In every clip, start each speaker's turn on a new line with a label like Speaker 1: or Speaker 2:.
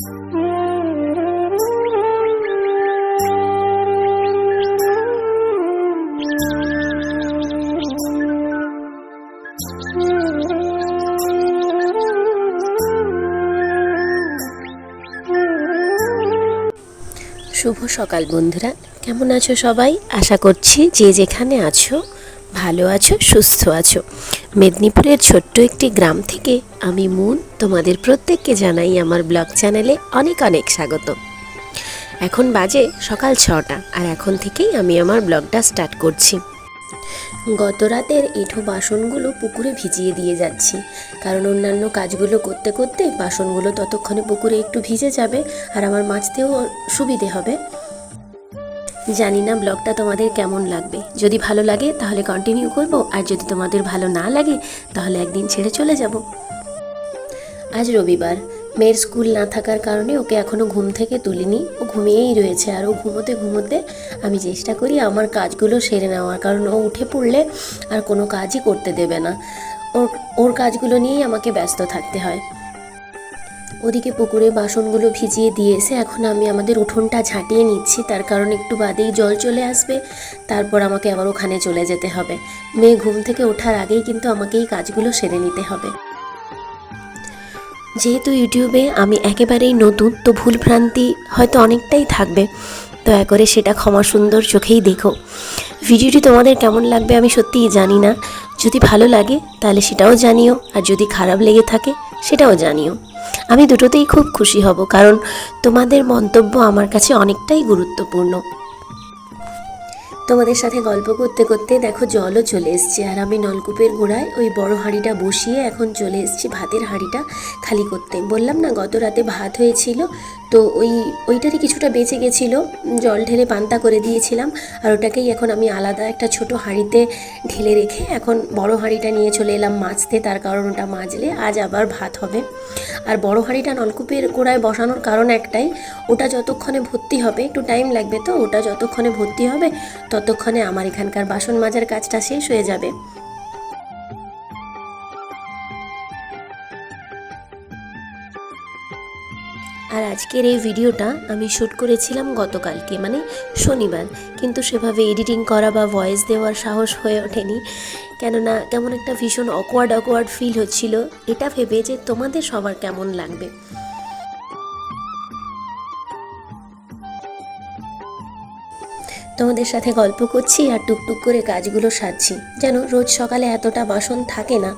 Speaker 1: শুভ সকাল বন্ধুরা। কেমন আছো সবাই? আশা করছি যে যেখানে আছো, ভালো আছো, সুস্থ আছো। মেদিনীপুরের ছোট্ট একটি গ্রাম থেকে আমি মুন তোমাদের প্রত্যেককে জানাই আমার ব্লগ চ্যানেলে অনেক অনেক স্বাগত। এখন বাজে সকাল ছটা আর এখন থেকেই আমি আমার ব্লগটা স্টার্ট করছি। গত রাতের এঁঠো বাসনগুলো পুকুরে ভিজিয়ে দিয়ে যাচ্ছি। কারণ অন্যান্য কাজগুলো করতে করতে বাসনগুলো ততক্ষণে পুকুরে একটু ভিজে যাবে আর আমার মাছতেও সুবিধে হবে। জানি না ব্লগটা তোমাদের কেমন লাগবে। যদি ভালো লাগে তাহলে কন্টিনিউ করব, আর যদি তোমাদের ভালো না লাগে তাহলে একদিন ছেড়ে চলে যাব। আজ রবিবার, মেয়ের স্কুল না থাকার কারণে ওকে এখনও ঘুম থেকে তুলিনি। ও ঘুমিয়েই রয়েছে, আর ও ঘুমোতে ঘুমোতে আমি চেষ্টা করি আমার কাজগুলো সেরে নেওয়ার, কারণ ও উঠে পড়লে আর কোনো কাজই করতে দেবে না। ওর ওর কাজগুলো নিয়েই আমাকে ব্যস্ত থাকতে হয়। ওদিকে পুকুরে বাসনগুলো ভিজিয়ে দিয়ে এসে এখন আমি আমাদের উঠোনটা ঝাঁটিয়ে নিচ্ছি। তার কারণ একটু বাদেই জল চলে আসবে। তারপর আমাকে আবার ওখানে চলে যেতে হবে। মেয়ে ঘুম থেকে ওঠার আগেই কিন্তু আমাকে এই কাজগুলো সেরে নিতে হবে। যেহেতু ইউটিউবে আমি একেবারেই নতুন, তো ভুলভ্রান্তি হয়তো অনেকটাই থাকবে। দয়া করে সেটা ক্ষমা সুন্দর চোখেই দেখো। ভিডিওটি তোমাদের কেমন লাগবে আমি সত্যিই জানি না। যদি ভালো লাগে, তাহলে সেটাও জানিও। আর যদি খারাপ লেগে থাকে, সেটাও জানিও। আমি দুটোতেই খুব খুশি হব, কারণ তোমাদের মন্তব্য আমার কাছে অনেকটাই গুরুত্বপূর্ণ। তোমাদের সাথে গল্প করতে করতে দেখো জলও চলে এসছে, আর আমি নলকূপের গোড়ায় ওই বড় হাঁড়িটা বসিয়ে এখন চলে এসছি ভাতের হাঁড়িটা খালি করতে। বললাম না, গত রাতে ভাত হয়েছিল তো ওই, ওইটারই কিছুটা বেঁচে গেছিল। জল ঢেলে পান্তা করে দিয়েছিলাম। আর ওটাকেই এখন আমি আলাদা একটা ছোট হাঁড়িতে ঢেলে রেখে এখন বড় হাঁড়িটা নিয়ে চলে এলাম মাছতে তার কারণ ওটা মাজলে আজ আবার ভাত হবে। আর বড় হাঁড়িটা নলকূপের গোড়ায় বসানোর কারণ একটাই, ওটা যতক্ষণে ভর্তি হবে, একটু টাইম লাগবে তো, ওটা যতক্ষণে ভর্তি হবে, ততক্ষণে আমার এখানকার বাসন মাজার কাজটা শেষ হয়ে যাবে। আর আজকের এই ভিডিওটা আমি শ্যুট করেছিলাম গতকালকে মানে শনিবার। কিন্তু সেভাবে এডিটিং করা বা ভয়েস দেওয়ার সাহস হয়ে ওঠেনি। কেননা কেমন একটা ভীষণ অকওয়ার্ড অকওয়ার্ড ফিল হচ্ছিল। এটা ভেবে যে তোমাদের সবার কেমন লাগবে। তোমাদের সাথে গল্প করছি আর টুকটুক করে কাজগুলো সারছি। যেন রোজ সকালে এতটা বাসন থাকে না।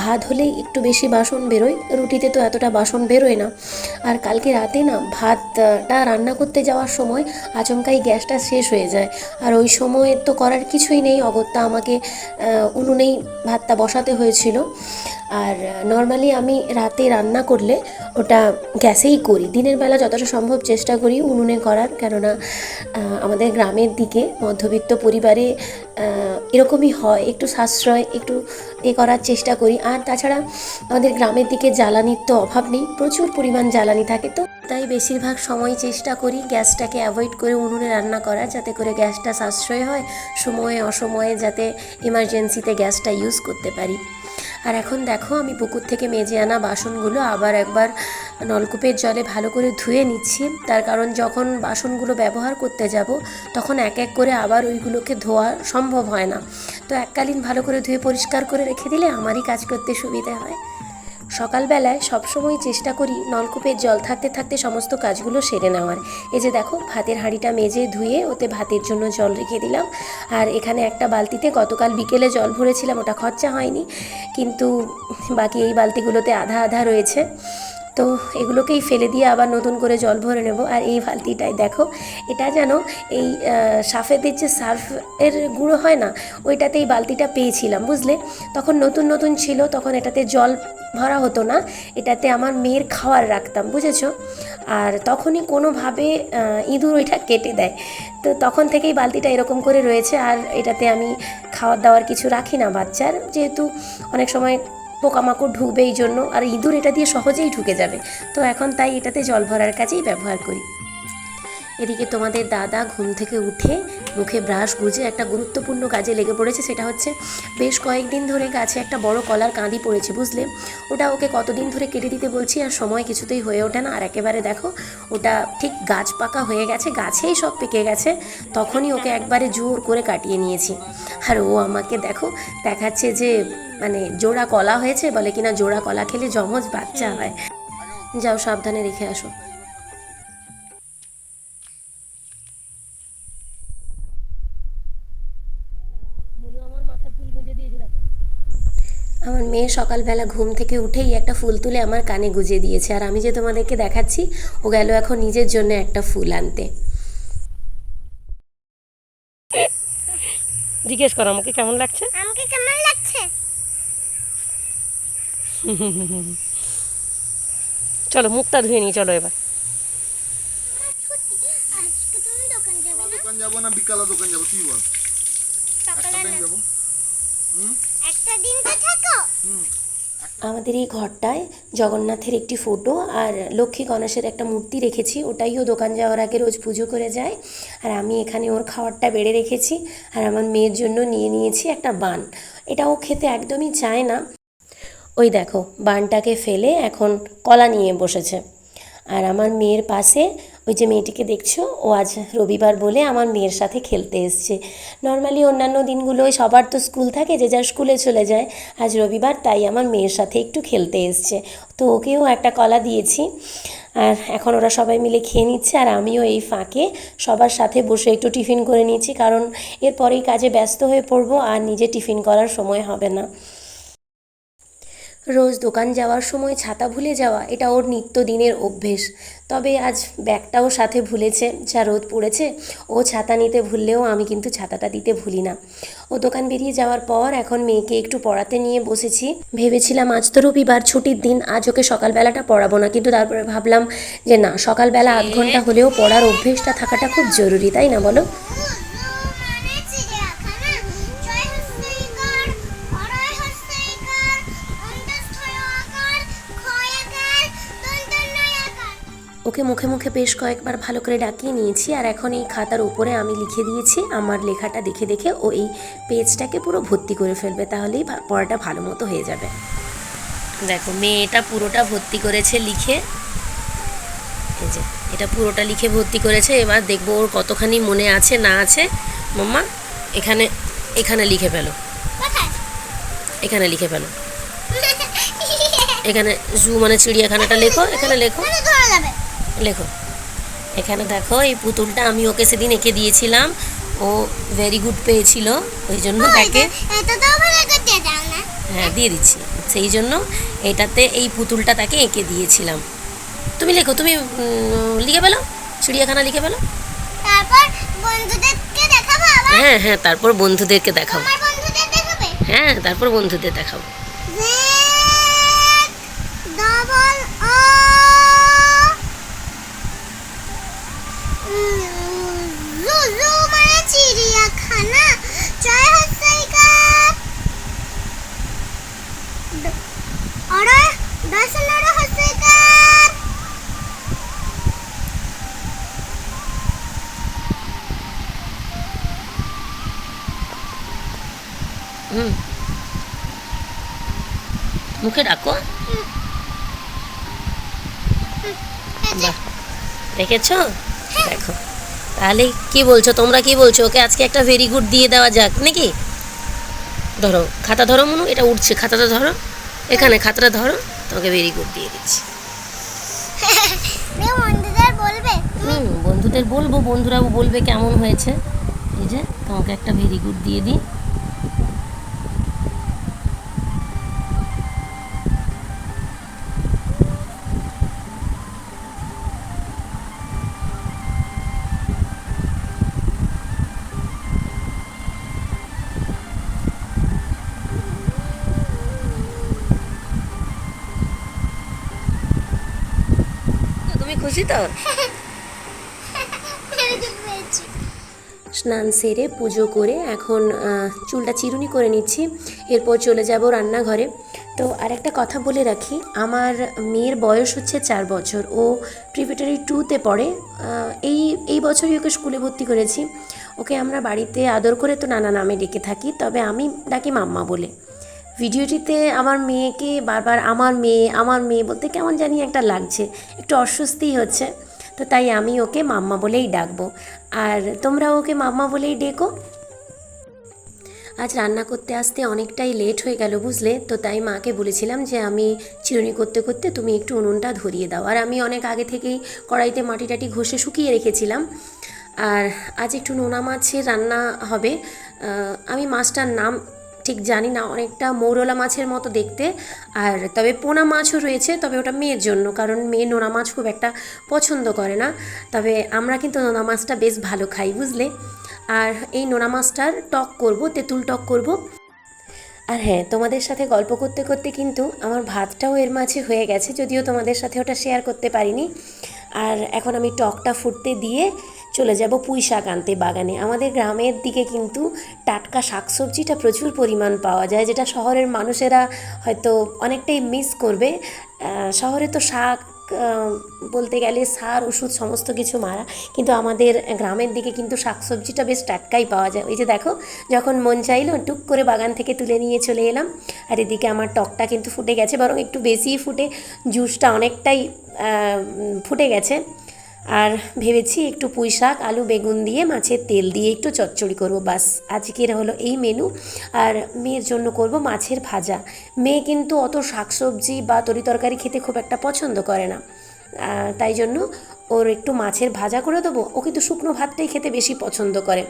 Speaker 1: ভাত হলেই একটু বেশি বাসন বেরোয়, রুটিতে তো এতটা বাসন বেরোয় না। আর কালকে রাতে না ভাতটা রান্না করতে যাওয়ার সময় আচমকাই গ্যাসটা শেষ হয়ে যায়। আর ওই সময় তো করার কিছুই নেই। অগত্যা আমাকে উনুনেই ভাতটা বসাতে হয়েছিল। আর নর্মালি আমি রাতে রান্না করলে ওটা গ্যাসেই করি। দিনের বেলা যতটা সম্ভব চেষ্টা করি উনুনে করার, কেননা আমাদের গ্রামের দিকে মধ্যবিত্ত পরিবারে এরকমই হয়। একটু সাশ্রয়, একটু এ করার চেষ্টা করি। আর তাছাড়া আমাদের গ্রামের দিকে জ্বালানির তো অভাব নেই, প্রচুর পরিমাণ জ্বালানি থাকে। তো তাই বেশিরভাগ সময় চেষ্টা করি গ্যাসটাকে অ্যাভয়েড করে উনুনে রান্না করা যাতে করে গ্যাসটা সাশ্রয় হয়, সময়ে অসময়ে যাতে এমার্জেন্সিতে গ্যাসটা ইউজ করতে পারি। আর এখন দেখো, আমি পুকুর থেকে মেজে আনা বাসনগুলো আবার একবার নলকূপের জলে ভালো করে ধুয়ে নিচ্ছি। তার কারণ যখন বাসনগুলো ব্যবহার করতে যাব, তখন এক এক করে আবার ওইগুলোকে ধোয়া সম্ভব হয় না। তো এককালীন ভালো করে ধুয়ে পরিষ্কার করে রেখে দিলে আমারই কাজ করতে সুবিধে হয়। সকালবেলায় সবসময় চেষ্টা করি নলকূপের জল থাকতে থাকতে সমস্ত কাজগুলো সেরে নেওয়ার। এই যে দেখো, ভাতের হাঁড়িটা মেজে ধুয়ে ওতে ভাতের জন্য জল রেখে দিলাম। আর এখানে একটা বালতিতে গতকাল বিকেলে জল ভরেছিলাম, ওটা খরচা হয়নি। কিন্তু বাকি এই বালতিগুলোতে আধা আধা রয়েছে। তো এগুলোকেই ফেলে দিয়ে আবার নতুন করে জল ভরে নেব। আর এই বালতিটায় দেখো, এটা যেন এই সাফেদের যে সার্ফের গুঁড়ো হয় না ওইটাতে এই বালতিটা পেয়েছিলাম, বুঝলে? তখন নতুন নতুন ছিল, তখন এটাতে জল ভরা হতো না। এটাতে আমার মেয়ের খাওয়ার রাখতাম, বুঝেছ? আর তখনই কোনোভাবে ইঁদুর ওইটা কেটে দেয়। তো তখন থেকেই বালতিটা এরকম করে রয়েছে, আর এটাতে আমি খাওয়ার দাওয়ার কিছু রাখি না বাচ্চার। যেহেতু অনেক সময় পোকামাকড় ঢুকবে এই জন্য, আর ইঁদুর এটা দিয়ে সহজেই ঢুকে যাবে। তো এখন তাই এটাতে জল ভরার কাজেই ব্যবহার করি। এদিকে তোমাদের দাদা ঘুম থেকে উঠে মুখে ব্রাশ গুজে একটা গুরুত্বপূর্ণ কাজে লেগে পড়েছে, সেটা হচ্ছে বেশ কয়েকদিন ধরে গাছে একটা বড় কলার কাঁদি পড়েছে, বুঝলে? ওটা ওকে কতদিন ধরে কেটে দিতে বলছি আর সময় কিছুতেই হয়ে ওঠে না। আর একেবারে দেখো, ওটা ঠিক গাছ পাকা হয়ে গেছে, গাছেই সব পেকে গেছে, তখনই ওকে একবারে জোর করে কাটিয়ে নিয়েছি। আর ও আমাকে দেখো, দেখাচ্ছে যে মানে জোড়া কলা হয়েছে বলে কিনা, জোড়া কলা খেলে জমজ বাচ্চা হয়। যাও, সাবধানে রেখে আসো। মেয়ে সকালবেলা ঘুম থেকে উঠেই একটা ফুল তুলে আমার কানে গুজে দিয়েছে। আর আমি যে তোমাদেরকে দেখাচ্ছি ও গেল এখন নিজের জন্য একটা ফুল আনতে।
Speaker 2: জিজ্ঞেস করো আমাকে কেমন লাগছে?
Speaker 3: আমাকে কেমন লাগছে?
Speaker 2: চলো মুখটা ধুয়ে নিই চলো এবার।
Speaker 3: দোকান যাবে না?
Speaker 4: বিকালে দোকান যাব তুই বল? একটা টাইম যাব।
Speaker 3: একটা দিন তো
Speaker 1: আমাদের এই ঘরটায় জগন্নাথের একটি ফটো আর লক্ষ্মী গণেশের একটা মূর্তি রেখেছি ওটাইও দোকান যাওয়ার আগে রোজ পুজো করে যায়। আর আমি এখানে ওর খাবারটা বেড়ে রেখেছি আর আমার মেয়ের জন্য নিয়ে নিয়েছি একটা বান। এটা ও খেতে একদমই চায় না। ওই দেখো, বানটাকে ফেলে এখন কলা নিয়ে বসেছে। আর আমার মেয়ের পাশে ওই যে মেয়েটিকে দেখছ? ও আজ রবিবার বলে আমার মেয়ের সাথে খেলতে এসছে। নর্মালি অন্যান্য দিনগুলোয় সবার তো স্কুল থাকে, যে যার স্কুলে চলে যায়। আজ রবিবার তাই আমার মেয়ের সাথে একটু খেলতে এসছে। তো ওকেও একটা কলা দিয়েছি। আর এখন ওরা সবাই মিলে খেয়ে নিচ্ছে আর আমিও এই ফাঁকে সবার সাথে বসে একটু টিফিন করে নিয়েছি। কারণ এরপরেই কাজে ব্যস্ত হয়ে পড়ব আর নিজে টিফিন করার সময় হবে না। রোজ দোকান যাওয়ার সময় ছাতা ভুলে যাওয়া, এটা ওর নিত্যদিনের অভ্যেস। তবে আজ ব্যাগটাও সাথে ভুলেছে, যা রোদ পড়েছে, ও ছাতা নিতে ভুললেও আমি কিন্তু ছাতাটা দিতে ভুলি না। ও দোকান বেরিয়ে যাওয়ার পর এখন মেয়েকে একটু পড়াতে নিয়ে বসেছি। ভেবেছিলাম আজ তো রবিবার, ছুটির দিন, আজ ওকে সকালবেলাটা পড়াবো না। কিন্তু তারপরে ভাবলাম যে না, সকালবেলা আধ ঘণ্টা হলেও পড়ার অভ্যেসটা থাকাটা খুব জরুরি, তাই না বলো? ওকে মুখে মুখে বেশ কয়েকবার ভালো করে ডাকিয়ে নিয়েছি আর এখন এই খাতার উপরে আমি লিখে দিয়েছি। আমার লেখাটা দেখে দেখে ও এই পেজটাকে পুরো ভর্তি করে ফেলবে তাহলেই পড়াটা ভালো মতো হয়ে যাবে। দেখো মেয়েটা পুরোটা ভর্তি করেছে লিখে। এই যে এটা পুরোটা লিখে ভর্তি করেছে। এবার দেখব ওর কতখানি মনে আছে না আছে। মাম্মা এখানে এখানে লিখে ফেলো। এখানে লিখে ফেলো। এখানে জু মানে চিড়িয়াখানাটা লেখো এখানে লেখো। লেখো। এখানে দেখো এই পুতুলটা আমি ওকে সেদিন এঁকে দিয়েছিলাম। ও ভেরি গুড পেয়েছিল ওই জন্য তাকে হ্যাঁ দিয়ে দিচ্ছি। সেই জন্য এটাতে এই পুতুলটা তাকে এঁকে দিয়েছিলাম। তুমি লেখো তুমি লিখে পেল চিড়িয়াখানা লিখে পেল হ্যাঁ হ্যাঁ তারপর বন্ধুদেরকে দেখাবে? হ্যাঁ তারপর বন্ধুদের দেখাবো
Speaker 3: জেড ডবল ও জু মানে চিড়িয়াখানা। জয় হস্তাইকার অরে দর্শন অরে হস্তাইকার
Speaker 1: হুম। মুখে ডাকো। দেখেছ? দেখো। তাহলে কি বলছো? তোমরা কি বলছো? ওকে আজকে একটা ভেরি গুড দিয়ে দেওয়া যাক নাকি? ধরো খাতা ধরো মনু এটা উঠছে। খাতাটা ধরো। এখানে খাতাটা ধরো তোমাকে ভেরি গুড দিয়ে দিচ্ছি।
Speaker 3: বন্ধুদের বলবে?
Speaker 1: বন্ধুরাও বলবে কেমন হয়েছে। এই যে তোমাকে একটা ভেরি গুড দিয়ে দিই। খুশি তো? স্নান সেরে পুজো করে এখন চুলটা চিরুনি করে নিচ্ছি। এরপর চলে যাব রান্নাঘরে। তো আরেকটা কথা বলে রাখি, আমার মেয়ের বয়স হচ্ছে চার বছর। ও প্রিপেটারি টুতে পড়ে। এই এই বছরই ওকে স্কুলে ভর্তি করেছি। ওকে আমরা বাড়িতে আদর করে তো নানা নামে ডেকে থাকি, তবে আমি ডাকি মাম্মা বলে। ভিডিওটিতে আমার মেয়েকে বারবার আমার মেয়ে আমার মেয়ে বলতে কেমন জানি একটা লাগছে, একটু অস্বস্তি হচ্ছে। তো তাই আমি ওকে মাম্মা বলেই ডাকবো। আর তোমরা ওকে মাম্মা বলেই ডেকো। আজ রান্না করতে আসতে অনেকটাই লেট হয়ে গেল, বুঝলে? তো তাই মাকে বলেছিলাম যে আমি চিরুনি করতে করতে তুমি একটু উনুনটা ধরিয়ে দাও। আর আমি অনেক আগে থেকেই কড়াইতে মাটি টাটি ঘষে শুকিয়ে রেখেছিলাম। আর আজ একটু নোনা মাছের রান্না হবে। আমি মাছটার নাম ঠিক জানি না, অনেকটা মৌরলা মাছের মতো দেখতে। আর তবে পোনা মাছও রয়েছে, তবে ওটা মেয়ের জন্য, কারণ মেয়ে নোনা মাছ খুব একটা পছন্দ করে না। তবে আমরা কিন্তু নোনা মাছটা বেশ ভালো খাই, বুঝলে? আর এই নোনা মাছটার টক করব, তেঁতুল টক করব। আর হ্যাঁ তোমাদের সাথে গল্প করতে করতে কিন্তু আমার ভাতটাও এর মাঝে হয়ে গেছে, যদিও তোমাদের সাথে ওটা শেয়ার করতে পারিনি। আর এখন আমি টকটা ফুটতে দিয়ে চলে যাব পুঁই শাক আনতে বাগানে। আমাদের গ্রামের দিকে কিন্তু টাটকা শাকসবজিটা প্রচুর পরিমাণ পাওয়া যায়, যেটা শহরের মানুষেরা হয়তো অনেকটাই মিস করবে। শহরে তো শাক বলতে গেলে সার, ওষুধ সমস্ত কিছু মারা, কিন্তু আমাদের গ্রামের দিকে কিন্তু শাকসবজিটা বেশ টাটকাই পাওয়া যায়। ওই যে দেখো, যখন মন চাইলো টুক করে বাগান থেকে তুলে নিয়ে চলে এলাম, আর এদিকে আমার টকটা কিন্তু ফুটে গেছে, বরং একটু বেশিই ফুটে, জুসটা অনেকটাই ফুটে গেছে। আর ভেবেছি একটু পুঁই শাক, আলু, বেগুন দিয়ে, মাছের তেল দিয়ে একটু চচ্চড়ি করব, বাস। আজকের হলো এই মেনু আর মেয়ের জন্য করব মাছের ভাজা। মেয়ে কিন্তু অত শাকসবজি বা তরি তরকারি খেতে খুব একটা পছন্দ করে না। তাই জন্য ওর একটু মাছের ভাজা করে দেবো। ও কিন্তু শুকনো ভাতটাই খেতে বেশি পছন্দ করে।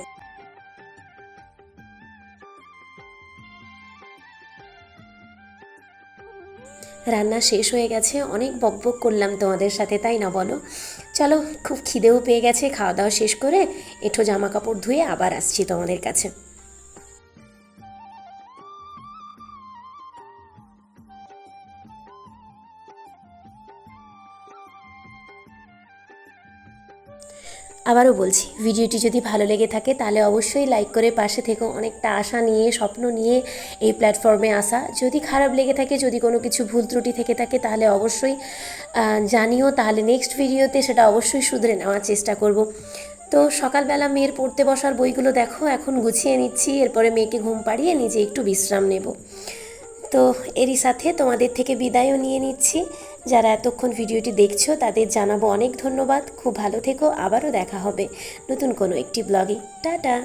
Speaker 1: রান্না শেষ হয়ে গেছে। অনেক বকবক করলাম তোমাদের সাথে, তাই না বলো? চলো, খুব খিদেও পেয়ে গেছে, খাওয়া দাওয়া শেষ করে এঠো জামা কাপড় ধুয়ে আবার আসছি তোমাদের কাছে। আবারও বলছি, ভিডিওটি যদি ভালো লেগে থাকে তাহলে অবশ্যই লাইক করে পাশে থেকো অনেকটা আশা নিয়ে, স্বপ্ন নিয়ে এই প্ল্যাটফর্মে আসা। যদি খারাপ লেগে থাকে, যদি কোনো কিছু ভুল ত্রুটি থেকে থাকে তাহলে অবশ্যই জানিও। তাহলে নেক্সট ভিডিওতে সেটা অবশ্যই শুধরে নেওয়ার চেষ্টা করব। তো সকালবেলা মেয়ের পড়তে বসার বইগুলো দেখো, এখন গুছিয়ে নিচ্ছি। এরপরে মেয়েকে ঘুম পাড়িয়ে নিজে একটু বিশ্রাম নেব। তো এরই সাথে তোমাদের থেকে বিদায়ও নিয়ে নিচ্ছি। যারা এতক্ষণ ভিডিওটি দেখছ, তাদের জানাব অনেক ধন্যবাদ। খুব ভালো থেকো, আবারও দেখা হবে নতুন কোনো একটি ব্লগে। টাটা!